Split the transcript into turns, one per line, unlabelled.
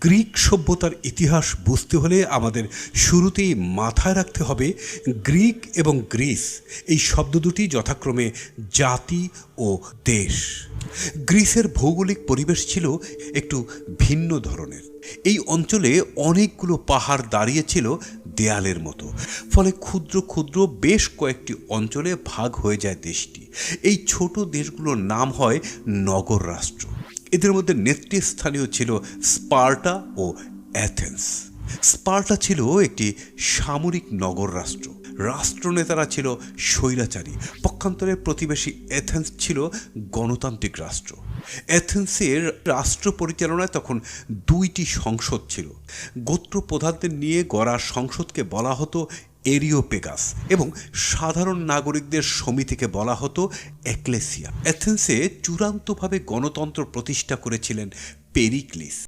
Greek সভ্যতার ইতিহাস বুঝতে হলে আমাদের শুরুতেই মাথায় রাখতে হবে গ্রিক এবং গ্রিস, এই শব্দ দুটি যথাক্রমে জাতি ও দেশ। গ্রিসের ভৌগোলিক পরিবেশ ছিল একটু ভিন্ন ধরনের। এই অঞ্চলে অনেকগুলো পাহাড় দাঁড়িয়েছিল দেয়ালের মতো, ফলে ক্ষুদ্র ক্ষুদ্র বেশ কয়েকটি অঞ্চলে ভাগ হয়ে যায় দেশটি। এই ছোট দেশগুলোর নাম হয় নগর রাষ্ট্র। এদের মধ্যে নেতৃস্থানীয় ছিল স্পার্টা ও অ্যাথেন্স। স্পার্টা ছিল একটি সামরিক নগর রাষ্ট্র। রাষ্ট্রনেতারা ছিল স্বৈরাচারী। পক্ষান্তরে প্রতিবেশী এথেন্স ছিল গণতান্ত্রিক রাষ্ট্র। এথেন্সের রাষ্ট্র পরিচালনায় তখন দুইটি সংসদ ছিল। গোত্র প্রধানদের নিয়ে গড়া সংসদকে বলা হতো এরিওপেগাস এবং সাধারণ নাগরিকদের সমিতিকে বলা হতো এক্লেসিয়া। এথেন্সে চূড়ান্তভাবে গণতন্ত্র প্রতিষ্ঠা করেছিলেন পেরিক্লিস।